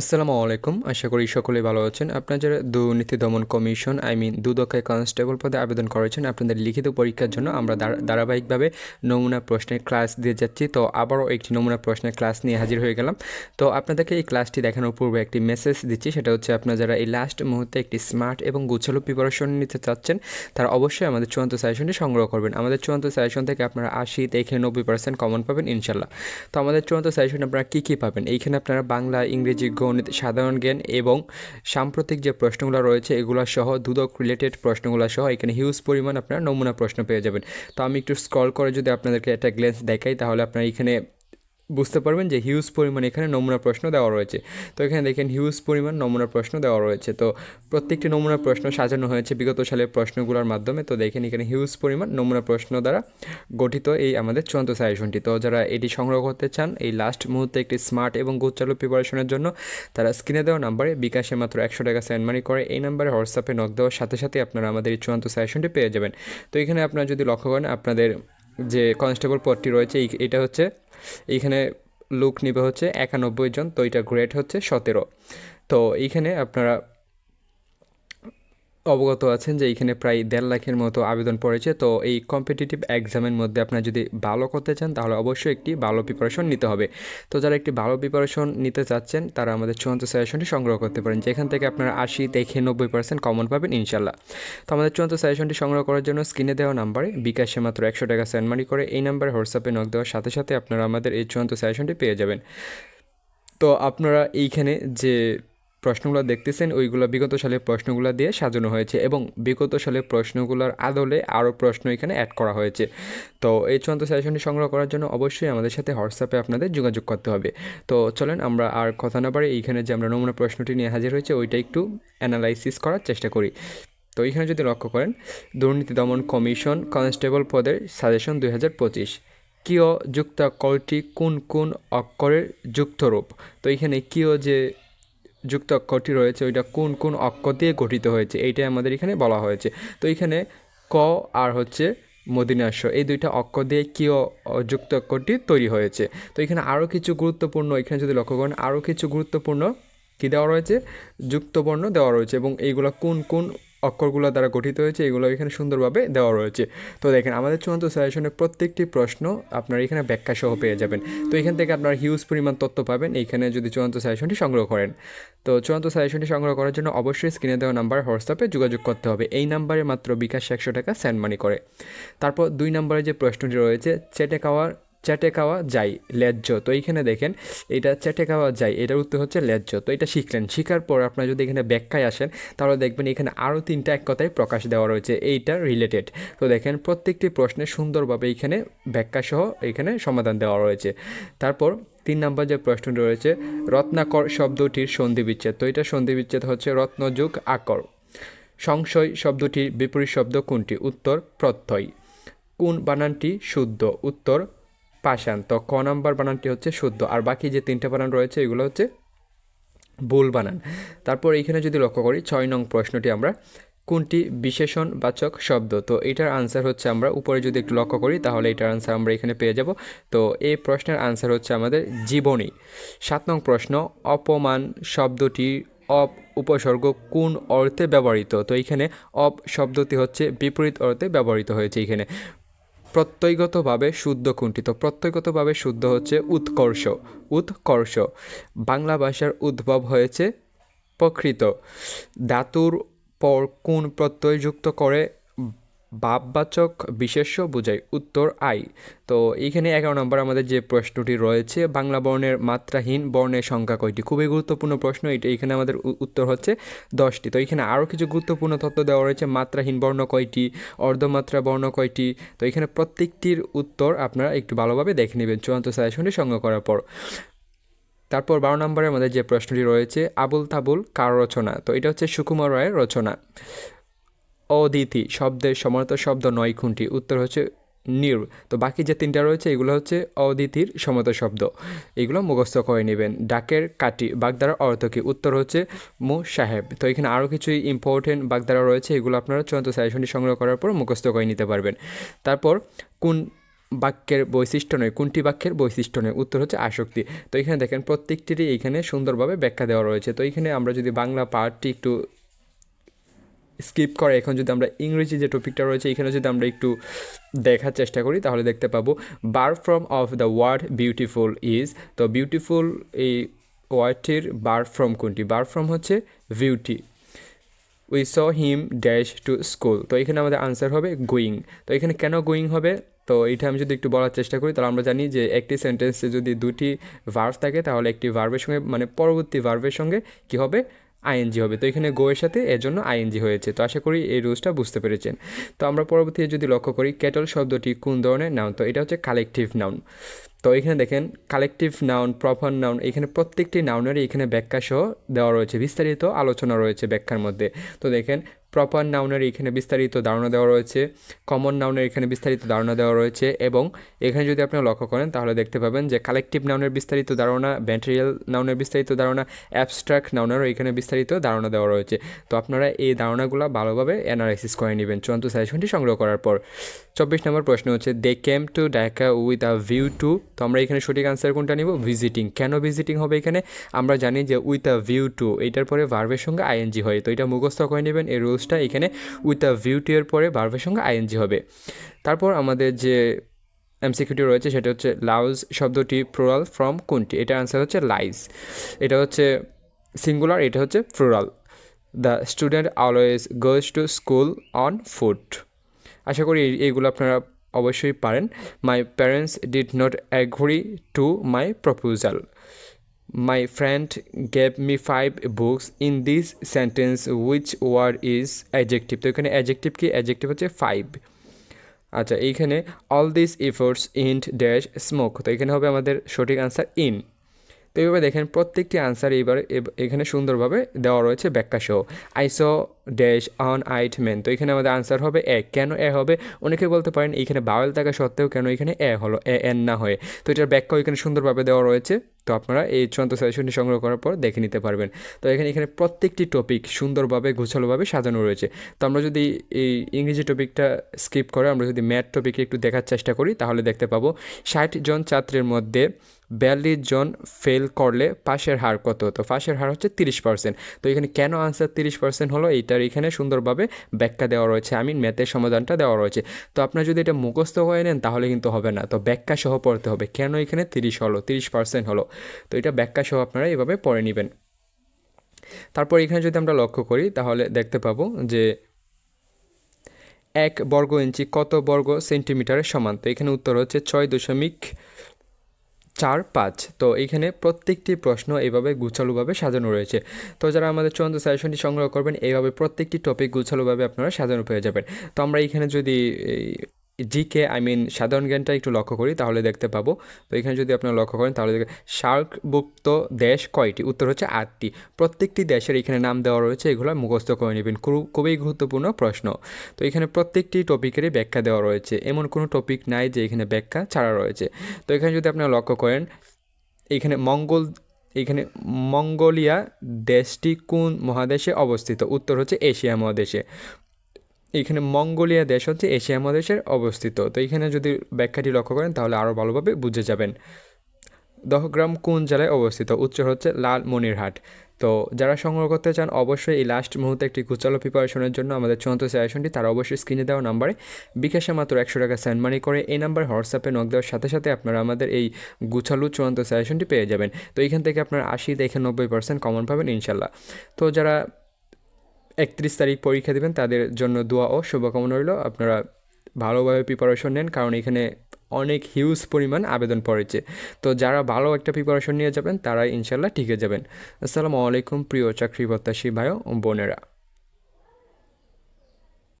আসসালামু আলাইকুম। আশা করি সকলেই ভালো আছেন। আপনারা যারা দুর্নীতি দমন কমিশন, আই মিন দুদকায় কনস্টেবল পদে আবেদন করেছেন, আপনাদের লিখিত পরীক্ষার জন্য আমরা ধারাবাহিকভাবে নমুনা প্রশ্নের ক্লাস দিয়ে যাচ্ছি। তো আবারও একটি নমুনা প্রশ্নের ক্লাস নিয়ে হাজির হয়ে গেলাম। তো আপনাদেরকে এই ক্লাসটি দেখানোর পূর্বে একটি মেসেজ দিচ্ছি। সেটা হচ্ছে, আপনারা যারা এই লাস্ট মুহূর্তে একটি স্মার্ট এবং গুছালো প্রিপারেশন নিতে চাচ্ছেন, তারা অবশ্যই আমাদের চূড়ান্ত সাজেশনটি সংগ্রহ করবেন। আমাদের চূড়ান্ত সাজেশন থেকে আপনারা আশি থেকে নব্বই পার্সেন্ট কমন পাবেন, ইনশাল্লাহ। তো আমাদের চূড়ান্ত সাজেশন আপনারা কী কী পাবেন? এইখানে আপনারা বাংলা, ইংরেজি গণিত, সাধারণ জ্ঞান এবং সাম্প্রতিক যে প্রশ্নগুলো রয়েছে, এগুলো সহ দুদক রিলেটেড প্রশ্নগুলো সহ এখানে হিউজ পরিমাণ আপনারা নমুনা প্রশ্ন পেয়ে যাবেন। তো আমি একটু স্ক্রল করে যদি আপনাদেরকে একটা গ্লেন্স দেখাই, তাহলে আপনারা এখানে বুঝতে পারবেন যে হিউজ পরিমাণ এখানে নমুনা প্রশ্ন দেওয়া রয়েছে। তো এখানে দেখেন হিউজ পরিমাণ নমুনা প্রশ্ন দেওয়া রয়েছে। তো প্রত্যেকটি নমুনা প্রশ্ন সাজানো হয়েছে বিগত সালের প্রশ্নগুলোর মাধ্যমে। তো দেখেন এখানে হিউজ পরিমাণ নমুনা প্রশ্ন দ্বারা গঠিত এই আমাদের চূড়ান্ত সাজেশনটি তো যারা এটি সংগ্রহ করতে চান, এই লাস্ট মুহূর্তে একটি স্মার্ট এবং গোচালু প্রিপারেশনের জন্য তারা স্ক্রিনে দেওয়া নাম্বারে বিকাশে মাত্র একশো টাকা সেন্ড মানি করে। এই নাম্বারে হোয়াটসঅ্যাপে নক দেওয়ার সাথে সাথে আপনারা আমাদের এই চূড়ান্ত সাজেশনটি পেয়ে যাবেন। তো এখানে আপনারা যদি লক্ষ্য করেন, আপনাদের যে কনস্টেবল পদটি রয়েছে এটা হচ্ছে এইখানে লুক নিবে হচ্ছে একানব্বই জন তো এটা গ্রেড হচ্ছে সতেরো। তো এইখানে আপনারা অবগত আছেন যে এইখানে প্রায় দেড় লাখের মতো আবেদন পড়েছে। তো এই কম্পিটিটিভ এক্সামের মধ্যে আপনারা যদি ভালো করতে চান, তাহলে অবশ্যই একটি ভালো প্রিপারেশন নিতে হবে। তো যারা একটি ভালো প্রিপারেশন নিতে চাচ্ছেন, তারা আমাদের চূড়ান্ত সাজেশনটি সংগ্রহ করতে পারেন। যেখান থেকে আপনারা আশি থেকে নব্বই পার্সেন্ট কমন পাবেন ইনশাল্লাহ তো আমাদের চূড়ান্ত সাজেশনটি সংগ্রহ করার জন্য স্ক্রিনে দেওয়া নাম্বারে বিকাশে মাত্র একশো টাকা সেন্ড মানি করে এই নাম্বারে হোয়াটসঅ্যাপে নক দেওয়ার সাথে সাথে আপনারা আমাদের এই চূড়ান্ত সাজেশনটি পেয়ে যাবেন। তো আপনারা এইখানে যে প্রশ্নগুলো দেখতেছেন, ওইগুলো বিগত সালের প্রশ্নগুলো দিয়ে সাজানো হয়েছে এবং বিগত সালের প্রশ্নগুলোর আদলে আরও প্রশ্ন এখানে অ্যাড করা হয়েছে। তো এই চূড়ান্ত সাজেশনটি সংগ্রহ করার জন্য অবশ্যই আমাদের সাথে হোয়াটসঅ্যাপে আপনাদের যোগাযোগ করতে হবে। তো চলেন, আমরা আর কথা না পারি এইখানে যে আমরা নমুনা প্রশ্নটি নিয়ে হাজির হয়েছে, ওইটা একটু অ্যানালাইসিস করার চেষ্টা করি। তো এখানে যদি লক্ষ্য করেন, দুর্নীতি দমন কমিশন কনস্টেবল পদের সাজেশন দুই হাজার পঁচিশ। কিয় কোন কোন অক্ষরের যুক্তরূপ? তো এখানে কিয় যে যুক্ত অক্ষরটি রয়েছে, ওইটা কোন কোন অক্ষর দিয়ে গঠিত হয়েছে, এইটাই আমাদের এখানে বলা হয়েছে। তো এখানে ক আর হচ্ছে মদিনাস্য এই দুইটা অক্ষর দিয়ে কিয় যুক্ত অক্ষরটি তৈরি হয়েছে। তো এখানে আরও কিছু গুরুত্বপূর্ণ, এখানে যদি লক্ষ্য করেন আরও কিছু গুরুত্বপূর্ণ কী দেওয়া রয়েছে? যুক্তবর্ণ দেওয়া রয়েছে, এবং এইগুলো কোন কোন অক্ষরগুলো দ্বারা গঠিত হয়েছে, এগুলো এখানে সুন্দরভাবে দেওয়া রয়েছে। তো দেখেন, আমাদের চূড়ান্ত সাজেশনের প্রত্যেকটি প্রশ্ন আপনার এখানে ব্যাখ্যা সহ পেয়ে যাবেন। তো এখান থেকে আপনার হিউজ পরিমাণ তথ্য পাবেন এইখানে যদি চূড়ান্ত সাজেশনটি সংগ্রহ করেন। তো চূড়ান্ত সাজেশনটি সংগ্রহ করার জন্য অবশ্যই স্ক্রিনে দেওয়া নাম্বার হোয়াটসঅ্যাপে যোগাযোগ করতে হবে। এই নাম্বারে মাত্র বিকাশ একশো টাকা সেন্ড মানি করে। তারপর দুই নম্বরে যে প্রশ্নটি রয়েছে চেটে খাওয়ার চেটে খাওয়া যায় ল্যায্য তো এইখানে দেখেন, এটা চ্যাটে খাওয়া যায়, এটার উত্তর হচ্ছে ল্যায্য তো এটা শিখলেন। শিখার পর আপনারা যদি এখানে ব্যাখ্যায় আসেন, তাহলে দেখবেন এখানে আরও তিনটা এক কথায় প্রকাশ দেওয়া রয়েছে, এইটা রিলেটেড তো দেখেন, প্রত্যেকটি প্রশ্নে সুন্দরভাবে এইখানে ব্যাখ্যাসহ এখানে সমাধান দেওয়া রয়েছে। তারপর তিন নম্বর যে প্রশ্নটি রয়েছে, রত্নাকর শব্দটির সন্ধি বিচ্ছেদ তো এটা সন্ধি বিচ্ছেদ হচ্ছে রত্নযুগ আকর। সংশয় শব্দটির বিপরীত শব্দ কোনটি? উত্তর প্রত্যয়। কোন বানানটি শুদ্ধ? উত্তর পাষাণ তো ক নাম্বার বানানটি হচ্ছে শুদ্ধ, আর বাকি যে তিনটে বানান রয়েছে, এগুলো হচ্ছে ভুল বানান। তারপর এইখানে যদি লক্ষ্য করি, ছয় নং প্রশ্নটি আমরা, কোনটি বিশেষণবাচক শব্দ? তো এটার আনসার হচ্ছে আমরা, উপরে যদি একটু লক্ষ্য করি, তাহলে এটার আনসার আমরা এখানে পেয়ে যাব। তো এই প্রশ্নের আনসার হচ্ছে আমাদের জীবনী। সাত নং প্রশ্ন, অপমান শব্দটি অপ উপসর্গ কোন অর্থে ব্যবহৃত? তো এইখানে অপ শব্দটি হচ্ছে বিপরীত অর্থে ব্যবহৃত হয়েছে এখানে। প্রত্যয়গতভাবে শুদ্ধ কুণ্ঠিত। প্রত্যয়গতভাবে শুদ্ধ হচ্ছে উৎকর্ষ। উৎকর্ষ। বাংলা ভাষার উদ্ভব হয়েছে প্রকৃত। ধাতুর পর কোন প্রত্যয় যুক্ত করে বাপবাচক বিশেষ্য বোঝায় উত্তর আই। তো এইখানে এগারো নম্বর আমাদের যে প্রশ্নটি রয়েছে, বাংলা বর্ণের মাত্রাহীন বর্ণের সংখ্যা কয়টি? খুবই গুরুত্বপূর্ণ প্রশ্ন, এটা এখানে আমাদের উত্তর হচ্ছে দশটি। তো এখানে আরও কিছু গুরুত্বপূর্ণ তথ্য দেওয়া রয়েছে, মাত্রাহীন বর্ণ কয়টি, অর্ধমাত্রা বর্ণ কয়টি? তো এখানে প্রত্যেকটির উত্তর আপনারা একটু ভালোভাবে দেখে নেবেন চূড়ান্ত সাজেশনটি সংগ্রহ করার পর। তারপর বারো নম্বরের মধ্যে যে প্রশ্নটি রয়েছে, আবুল তাবুল কার রচনা? তো এটা হচ্ছে সুকুমার রায়ের রচনা। অদিতি, শব্দের সমানত শব্দ নয় খুনটি। উত্তর হচ্ছে নির তো বাকি যে তিনটা রয়েছে, এগুলো হচ্ছে অদিতির সমত শব্দ। এগুলো মুখস্থ করে নেবেন। ডাকের কাটি, বাগদারার অর্থ কী? উত্তর হচ্ছে মু সাহেব। তো এখানে আরও কিছুই ইম্পর্টেন্ট বাগদারা রয়েছে, এগুলো আপনারা চূড়ান্ত সাজেশনটি সংগ্রহ করার পর মুখস্থ করে নিতে পারবেন। তারপর কোন বাক্যের বৈশিষ্ট্য নয়, কোনটি বাক্যের বৈশিষ্ট্য নয়? উত্তর হচ্ছে আসক্তি। তো এখানে দেখেন, প্রত্যেকটিরই এখানে সুন্দরভাবে ব্যাখ্যা দেওয়া রয়েছে। তো এখানে আমরা যদি বাংলা পার্টটি একটু স্কিপ করে। এখন যদি আমরা ইংরেজি যে টপিকটা রয়েছে, এখানে যদি আমরা একটু দেখার চেষ্টা করি, তাহলে দেখতে পাবো বার form of the word beautiful is তো বিউটিফুল এই ওয়ার্ডটির বার ফ্রম কোনটি? বার ফ্রম হচ্ছে beauty we saw him dash to school তো এখানে আমাদের আনসার হবে গোয়িং তো এখানে কেন গোয়িং হবে? তো এটা আমি যদি একটু বলার চেষ্টা করি, তাহলে আমরা জানি যে একটি সেন্টেন্সে যদি দুটি ভার্ভ থাকে, তাহলে একটি ভার্ভের সঙ্গে মানে পরবর্তী ভার্ভের সঙ্গে কী হবে? আইএনজি হবে। তো এখানে গো এর সাথে এর জন্য আইএনজি হয়েছে। তো আশা করি এই রুলসটা বুঝতে পেরেছেন। তো আমরা পরবর্তীতে যদি লক্ষ্য করি ক্যাটল শব্দটি কোন ধরনের নাউন তো এটা হচ্ছে কালেকটিভ নাউন তো এখানে দেখেন কালেকটিভ নাউন প্রপার নাউন এখানে প্রত্যেকটি নাউনেরই এখানে ব্যাখ্যা সহ দেওয়া রয়েছে। বিস্তারিত আলোচনা রয়েছে ব্যাখ্যার মধ্যে। তো দেখেন প্রপার নাউনের এখানে বিস্তারিত ধারণা দেওয়া রয়েছে কমন নাউনের এখানে বিস্তারিত ধারণা দেওয়া রয়েছে এবং এখানে যদি আপনারা লক্ষ্য করেন তাহলে দেখতে পাবেন যে কালেকটিভ নাউনের বিস্তারিত ধারণা ব্যাটেরিয়াল নাউনের বিস্তারিত ধারণা অ্যাবস্ট্রাক্ট নাউনেরও এখানে বিস্তারিত ধারণা দেওয়া রয়েছে। তো আপনারা এই ধারণাগুলো ভালোভাবে অ্যানালাইসিস করে নেবেন চূড়ান্ত সাজেশনটি সংগ্রহ করার পর। চব্বিশ নম্বর প্রশ্ন হচ্ছে they came to Dhaka with a view to তো আমরা এখানে সঠিক আনসার কোনটা নিব? ভিজিটিং কেন ভিজিটিং হবে এখানে? আমরা জানি যে উইথ আ ভিউ টু এটার পরে ভার্ভের সঙ্গে আইএনজি হয়, তো এটা মুখস্থ করে নেবেন, এই রুলসটা এখানে উইথ আ ভিউ টু এর পরে ভার্ভের সঙ্গে আইএনজি হবে। তারপর আমাদের যে এমসিকিউটি রয়েছে সেটা হচ্ছে লাউজ শব্দটি প্লোরাল ফ্রম কোনটি? এটার আনসার হচ্ছে লাইজ এটা হচ্ছে সিঙ্গুলার এটা হচ্ছে plural the student always goes to school on foot আশা করি এই- এইগুলো আপনারা অবশ্যই পারেন। My parents did not agree to my proposal my friend gave me five books in this sentence which word is adjective তো এখানে অ্যাজেক্টিভ কি? Adjective হচ্ছে ফাইভ আচ্ছা এইখানে all this efforts went dash smoke তো এখানে হবে আমাদের সঠিক আনসার ইন তো এইভাবে দেখেন প্রত্যেকটি আনসার এব- এখানে সুন্দরভাবে দেওয়া রয়েছে ব্যাখ্যা সহ। আইসো ড্যাশ অন আইট মেন তো এখানে আমাদের আনসার হবে এ। কেন এ হবে? অনেকে বলতে পারেন এখানে বাওয়েল থাকা সত্ত্বেও কেন এখানে এ হলো, এ এন না হয়ে। তো এটার ব্যাখ্যা এখানে সুন্দরভাবে দেওয়া রয়েছে। তো আপনারা এই চূড়ান্ত সাজেশনটি সংগ্রহ করার পর দেখে নিতে পারবেন। তো এখানে এখানে প্রত্যেকটি টপিক সুন্দরভাবে, গোছালোভাবে সাজানো রয়েছে। তো আমরা যদি এই ইংরেজি টপিকটা স্কিপ করে আমরা যদি ম্যাথ টপিকে একটু দেখার চেষ্টা করি, তাহলে দেখতে পাবো ষাট জন ছাত্রের মধ্যে বিয়াল্লিশ জন ফেল করলে পাশের হার কত? তো পাশের হার হচ্ছে তিরিশ পার্সেন্ট তো এখানে কেন আনসার তিরিশ পার্সেন্ট হলো? এইটার এখানে সুন্দরভাবে ব্যাখ্যা দেওয়া রয়েছে। আমি ম্যাথের সমাধানটা দেওয়া রয়েছে। তো আপনারা যদি এটা মুখস্থ হয়ে নেন, তাহলে কিন্তু হবে না। তো ব্যাখ্যা সহ পড়তে হবে। কেন এখানে তিরিশ হলো? তিরিশ পার্সেন্ট হলো। তো এটা ব্যাখ্যা সহ আপনারা এভাবে পড়ে নেবেন। তারপর এখানে যদি আমরা লক্ষ্য করি, তাহলে দেখতে পাবো যে এক বর্গ ইঞ্চি কত বর্গ সেন্টিমিটারের সমান? তো এখানে উত্তর হচ্ছে ছয় দশমিক চার পাঁচ তো এইখানে প্রত্যেকটি প্রশ্ন এইভাবে গুছালোভাবে সাজানো রয়েছে। তো যারা আমাদের চূড়ান্ত সাজেশনটি সংগ্রহ করবেন এইভাবে প্রত্যেকটি টপিক গুছালোভাবে আপনারা সাজানো পেয়ে যাবেন। তো আমরা এইখানে যদি জিকে আই মিন সাধারণ জ্ঞানটা একটু লক্ষ্য করি, তাহলে দেখতে পাবো। তো এখানে যদি আপনারা লক্ষ্য করেন, তাহলে সার্কভুক্ত দেশ কয়টি? উত্তর হচ্ছে আটটি। প্রত্যেকটি দেশের এখানে নাম দেওয়া রয়েছে, এগুলো মুখস্থ করে নেবেন। খুব- খুবই গুরুত্বপূর্ণ প্রশ্ন। তো এখানে প্রত্যেকটি টপিকেরই ব্যাখ্যা দেওয়া রয়েছে। এমন কোনো টপিক নাই যে এখানে ব্যাখ্যা ছাড়া রয়েছে। তো এখানে যদি আপনারা লক্ষ্য করেন, এখানে মঙ্গল, এখানে মঙ্গোলিয়া দেশটি কোন মহাদেশে অবস্থিত? উত্তর হচ্ছে এশিয়া মহাদেশে। এখানে মঙ্গোলিয়া দেশ হচ্ছে এশিয়া মহাদেশের অবস্থিত। তো এখানে যদি ব্যাখ্যাটি লক্ষ্য করেন, তাহলে আরও ভালোভাবে বুঝে যাবেন। দহগ্রাম কোন জেলায় অবস্থিত? উত্তর হচ্ছে লালমনিরহাট তো যারা সংগ্রহ করতে চান, অবশ্যই এই লাস্ট মুহূর্তে একটি গুচালো প্রিপারেশনের জন্য আমাদের চূড়ান্ত সাজেশনটি তারা অবশ্যই স্ক্রিনে দেওয়া নাম্বারে বিকাশে মাত্র একশো টাকা সেন্ড মানি করে এই নাম্বার হোয়াটসঅ্যাপে নক দেওয়ার সাথে সাথে আপনারা আমাদের এই গুছালু চূড়ান্ত সাজেশনটি পেয়ে যাবেন। তো এখান থেকে আপনারা আশি থেকে নব্বই পার্সেন্ট কমন পাবেন ইনশাল্লাহ। তো যারা একত্রিশ তারিখ পরীক্ষা দেবেন, তাদের জন্য দোয়া ও শুভকামনা রইল। আপনারা ভালোভাবে প্রিপারেশন নেন, কারণ এখানে অনেক হিউজ পরিমাণ আবেদন পড়েছে। তো যারা ভালো একটা প্রিপারেশন নিয়ে যাবেন তারা ইনশাল্লাহ টিকে যাবেন। আসসালামু আলাইকুম, প্রিয় চাকরি প্রত্যাশী ভাই ও বোনেরা।